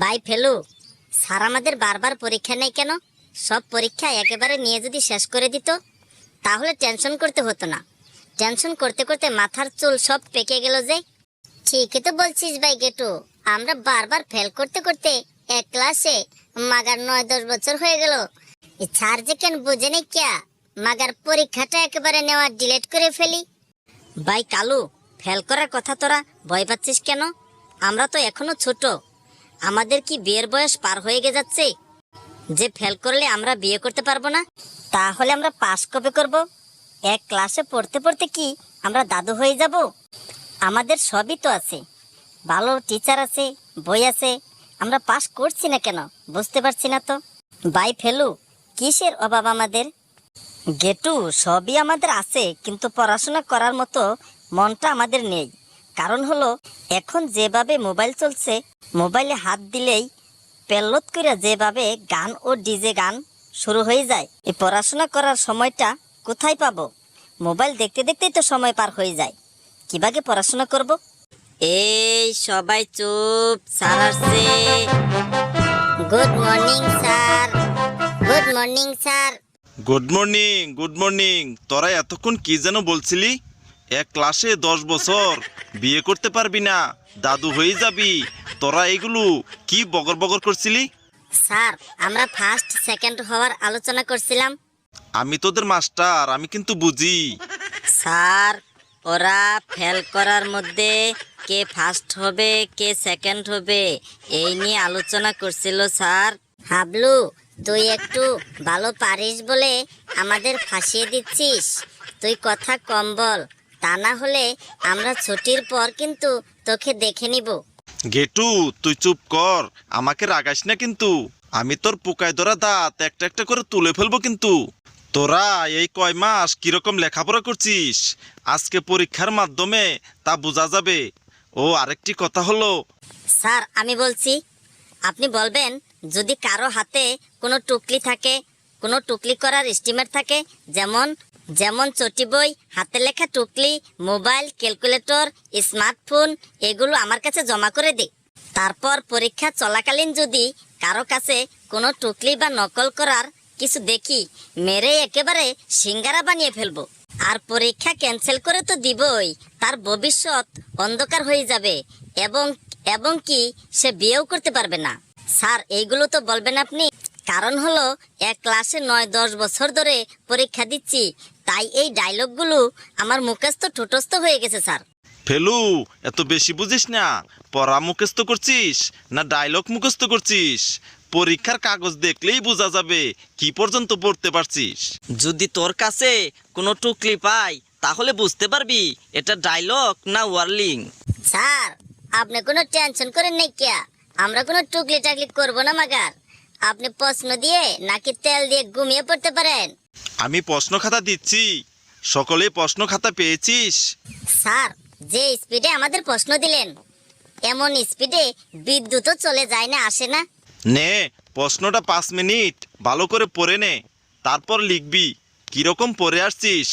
By Felu. Sir আমাদের বারবার পরীক্ষা নেই কেন? সব পরীক্ষা একেবারে নিয়ে যদি শেষ করে দিত, তাহলে টেনশন করতে হতো না। টেনশন করতে করতে মাথার চুল সব পেকে গেল যে। ঠিকই তো বলছিস ভাই গেটু। আমরা বারবার ফেল করতে করতে এক ক্লাসে মাগার নয়, দশ বছর হয়ে গেল। স্যার যে কেন বুঝে নেই ক্যা? মাগার পরীক্ষাটা একেবারে নেওয়া ডিলেট করে ফেলি। ভাই কালু, ফেল করার কথা তোরা ভয় পাচ্ছিস কেন? আমরা তো এখনও ছোট। আমাদের কি বিয়ের বয়স পার হয়ে গে যাচ্ছে? যে ফেল করলে আমরা বিয়ে করতে পারব না? তাহলে আমরা পাস কবে করব? এক ক্লাসে পড়তে পড়তে কি আমরা দাদু হয়ে যাব? আমাদের সবই তো আছে। ভালো টিচার আছে, বই আছে। আমরা পাস করছি না কেন? বুঝতে পারছি না তো। বাই ফেলু, কিসের অভাব আমাদের? গেটু, সবই আমাদের আছে, কিন্তু পড়াশোনা করার মতো মনটা আমাদের নেই। কারণ হলো এখন যেভাবে মোবাইল চলছে মোবাইলে হাত দিলেই পেল্লত করে যেভাবে গান ও ডিজে গান শুরু হয়ে যায় এই পড়াশোনা করার সময়টা কোথায় পাবো? মোবাইল দেখতে দেখতেই তো সময় পার হয়ে যায়। কীভাবে পড়াশোনা করব? এই সবাই চুপ স্যার আসছে। Good morning sir. Good morning sir. Good morning good morning তোরা এতক্ষণ কি যেন বলছিলি? এক ক্লাসে দশ বছর। বিয়ে করতে পারবি না। দাদু হয়ে যাবি। তোরা এগুলো কি বগর বগর করছিলি? স্যার আমরা ফার্স্ট সেকেন্ড হওয়ার আলোচনা করছিলাম। আমি তোদের মাস্টার আমি কিন্তু বুঝি। স্যার ওরা ফেল করার মধ্যে কে ফার্স্ট হবে কে সেকেন্ড হবে এই নিয়ে আলোচনা করছিল স্যার। হাবলু তুই একটু ভালো পারিস বলে আমাদের ফাঁসিয়ে দিচ্ছিস। তুই কথা কম বল। তা না হলে আমরা ছুটির পর কিন্তু তোকে দেখে নিব। গেটু তুই চুপ কর। আমাকে রাগাস না কিন্তু। আমি তোর পোকায় ধরা দাঁত একটা একটা করে তুলে ফেলব কিন্তু। তোরা এই কয় মাস কীরকম লেখাপড়া করছিস? আজকে পরীক্ষার মাধ্যমে তা বোঝা যাবে। ও আরেকটি কথা হলো। স্যার আমি বলছি আপনি বলবেন যদি কারও হাতে কোনো টুকলি থাকে কোনো টুকলি করার এস্টিমেট থাকে যেমন যেমন চটি বই, হাতে লেখা টুকলি, মোবাইল, ক্যালকুলেটর, স্মার্টফোন, এগুলো আমার কাছে জমা করে দে। তারপর পরীক্ষা চলাকালীন যদি কারও কাছে কোনো টুকলি বা নকল করার কিছু দেখি, মেরে একেবারে সিঙ্গারা বানিয়ে ফেলব। আর পরীক্ষা ক্যান্সেল করে তো দিবই, তার ভবিষ্যৎ অন্ধকার হয়ে যাবে এবং এবং কি সে বিয়েও করতে পারবে না। স্যার, এইগুলো তো বলবেন আপনি। কারণ হলো এক ক্লাসে নয় দশ বছর ধরে পরীক্ষা দিচ্ছি। তাই এই ডায়লগগুলো আমার মুখস্থ ঠোঁটস্থ হয়ে গেছে স্যার। ফেলু এত বেশি বুঝিস না। পড়া মুখস্থ করছিস না ডায়লগ মুখস্থ করছিস? পরীক্ষার কাগজ দেখলেই বোঝা যাবে কি পর্যন্ত পড়তে পারছিস। যদি তোর কাছে কোনো টুকলি পাই তাহলে বুঝতে পারবি এটা ডায়লগ না ওয়ার্লিং স্যার আপনি কোনো টেনশন করেন নাই কিয়া? আমরা কোনো টুকলি টাকলি করব না মাগার। আপনি প্রশ্ন দিয়ে নাকি তেল দিয়ে ঘুমিয়ে পড়তে পারেন? আমি প্রশ্ন খাতা দিচ্ছি। সকলে প্রশ্ন খাতা পেয়েছিস? স্যার যে স্পিডে আমাদের প্রশ্ন দিলেন এমন স্পিডে বিদ্যুৎও চলে যায় না আসে না? নে প্রশ্নটা পাঁচ মিনিট ভালো করে পড়ে নে। তারপর লিখবি কীরকম পড়ে আসছিস?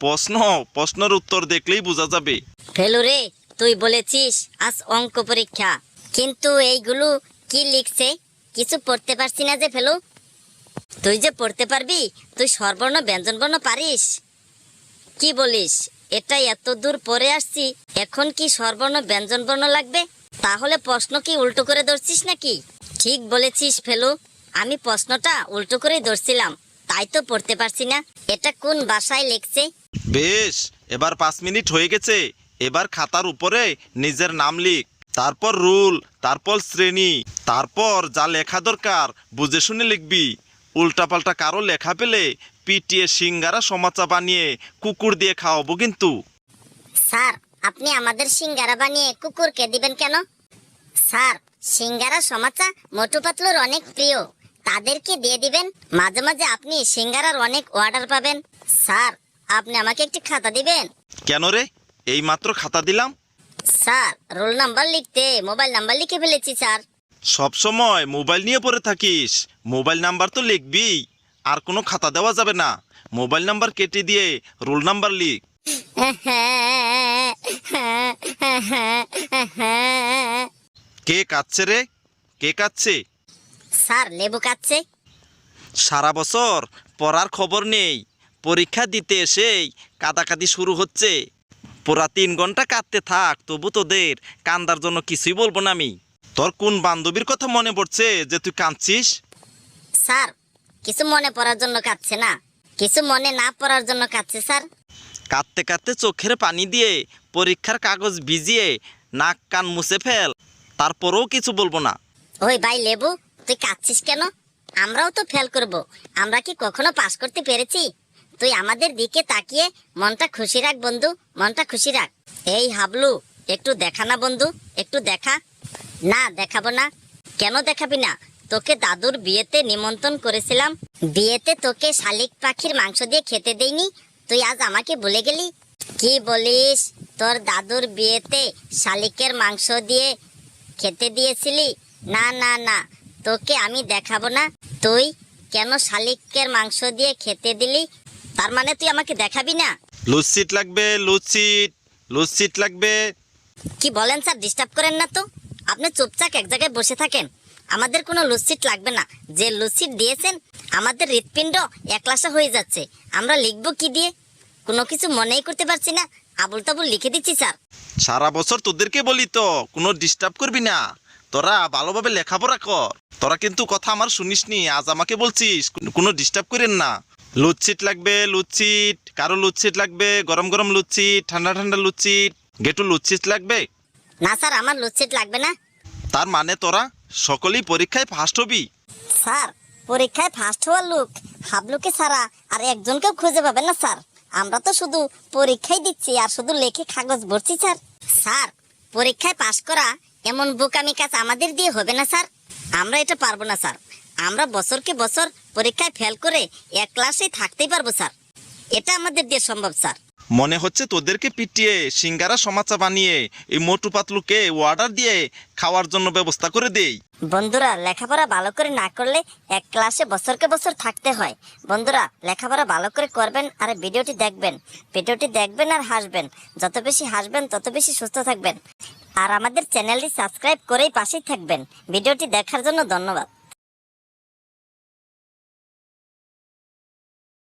প্রশ্ন প্রশ্নের উত্তর দেখলেই বোঝা যাবে। ফেলু রে তুই বলেছিস আজ অঙ্ক পরীক্ষা কিন্তু এইগুলো কি লিখছে? কিছু পড়তে পারছি না যে ফেলু। তুই যে পড়তে পারবি, তুই স্বরবর্ণ, ব্যঞ্জনবর্ণ পারিস। কি বলিস? এটা এত দূর পরে আসছি, এখন কি স্বরবর্ণ, ব্যঞ্জনবর্ণ লাগবে? তাহলে প্রশ্ন কি উল্টো করে ধরছিস নাকি? ঠিক বলেছিস ফেলু। আমি প্রশ্নটা উল্টো করেই ধরছিলাম, তাই তো পড়তে পারছি না। এটা কোন ভাষায় লিখছে? বেশ, এবার পাঁচ মিনিট হয়ে গেছে। এবার খাতার উপরে নিজের নাম লিখ। তারপর রুল তারপর শ্রেণি তারপর যা লেখা দরকার বুঝে শুনে লিখবি। উল্টাপাল্টা কারও লেখা পেলে পিটিয়ে সিঙ্গারা সমাচা বানিয়ে কুকুর দিয়ে খাওয়াবো কিন্তু। স্যার আপনি আমাদের সিঙ্গারা বানিয়ে কুকুরকে দিবেন কেন? স্যার সিঙ্গারা সমাচা মোটু পাতলুর অনেক প্রিয়। তাদেরকে দিয়ে দিবেন মাঝে মাঝে আপনি সিঙ্গারার অনেক অর্ডার পাবেন। স্যার আপনি আমাকে একটি খাতা দিবেন? কেন রে? এই মাত্র খাতা দিলাম? স্যার রোল নাম্বার লিখতে মোবাইল নাম্বার লিখে ফেলেছি স্যার। সব সময় মোবাইল নিয়ে পড়ে থাকিস। মোবাইল নাম্বার তো লিখবি আর কোনো খাতা দেওয়া যাবে না। মোবাইল নাম্বার কেটে দিয়ে রোল নাম্বার লিখ। কে কাঁদছে রে? কে কাচ্ছে স্যার লেবু কাচ্ছে সারা বছর পড়ার খবর নেই। পরীক্ষা দিতে এসেই কাদাকাদি শুরু হচ্ছে। পুরা তিন ঘণ্টা কাঁদতে থাক তবু তোদের কান্দার জন্য কিছুই বলব না আমি। তোর কোন বান্ধবীর কথা মনে পড়ছে যে তুই কাঁদছিস? স্যার কিছু মনে পড়ার জন্য কাঁদছে না। কিছু মনে না পড়ার জন্য কাচ্ছে স্যার। কাঁদতে কাঁদতে চোখের পানি দিয়ে পরীক্ষার কাগজ ভিজিয়ে নাক কান মুছে ফেল তারপরেও কিছু বলব না। ওই ভাই লেবু তুই কাঁদছিস কেন? আমরাও তো ফেল করব। আমরা কি কখনো পাস করতে পেরেছি? তুই আমাদের দিকে তাকিয়ে মনটা খুশি রাখ, বন্ধু। মনটা খুশি রাখ। এই হাবলু, একটু দেখা না, বন্ধু। একটু দেখা। না, দেখাবো না। কেন দেখাবি না? তোকে দাদুর বিয়েতে নিমন্ত্রণ করেছিলাম। বিয়েতে তোকে শালিক পাখির মাংস দিয়ে খেতে দেইনি। তুই আজ আমাকে ভুলে গেলি? কি বলিস? তোর দাদুর বিয়েতে শালিকের মাংস দিয়ে খেতে দিয়েছিলি? না না না। তোকে আমি দেখাবো না। তুই কেন শালিকের মাংস দিয়ে খেতে দিলি? তার মানে তুই আমাকে দেখাবি না? লুচিট লাগবে লুচিট লুচিট লাগবে। কি বলেন স্যার ডিস্টার্ব করেন না তো? আপনি চুপচাপ এক জায়গায় বসে থাকেন। আমাদের কোনো লুচিট লাগবে না। যে লুচিট দিয়েছেন আমাদের হৃৎপিণ্ড একলাসা হয়ে যাচ্ছে। আমরা লিখব কি দিয়ে? কোনো কিছু মনেই করতে পারছি না। আবুল তাবুল লিখে দিচ্ছি স্যার। সারা বছর তোদেরকে বলি তো কোনো ডিস্টার্ব করবি না। তোরা ভালোভাবে লেখাপড়া কর। তোরা কিন্তু কথা আমার শুনিসনি আজ আমাকে বলছিস কোনো ডিস্টার্ব করেন না। লুচিট লাগবে লুচিট কারও লুচিট লাগবে গরম গরম লুচিট ঠান্ডা ঠান্ডা লুচিট গেটু লুচিট লাগবে? না স্যার আমার লুচিট লাগবে না। তার মানে তোরা সকলেই পরীক্ষায় ফার্স্ট হবি? স্যার পরীক্ষায় ফার্স্ট হওয়ার লোক হাবলুকে ছাড়া আর একজনকেও খুঁজে পাবে না স্যার। আমরা তো শুধু পরীক্ষাই দিচ্ছি আর শুধু লেখে কাগজ ভরছি স্যার। স্যার পরীক্ষায় পাশ করা এমন বোকামি কাজ আমাদের দিয়ে হবে না স্যার। আমরা এটা পারব না স্যার। আমরা বছরকে বছর পরীক্ষায় ফেল করে এক ক্লাসে থাকতেই পারব স্যার এটা আমাদের দিয়ে সম্ভব স্যার মনে হচ্ছে তোদেরকে পিটিয়ে সিঙ্গারা সমাচা বানিয়ে এই মোটু পাতলুকে অর্ডার দিয়ে খাওয়ার জন্য ব্যবস্থা করে দেই। বন্ধুরা লেখাপড়া ভালো করে না করলে এক ক্লাসে বছরকে বছর থাকতে হয়। বন্ধুরা লেখাপড়া ভালো করে করবেন আর ভিডিওটি দেখবেন। ভিডিওটি দেখবেন আর হাসবেন। যত বেশি হাসবেন তত বেশি সুস্থ থাকবেন। আর আমাদের চ্যানেলটি সাবস্ক্রাইব করেই পাশেই থাকবেন। ভিডিওটি দেখার জন্য ধন্যবাদ।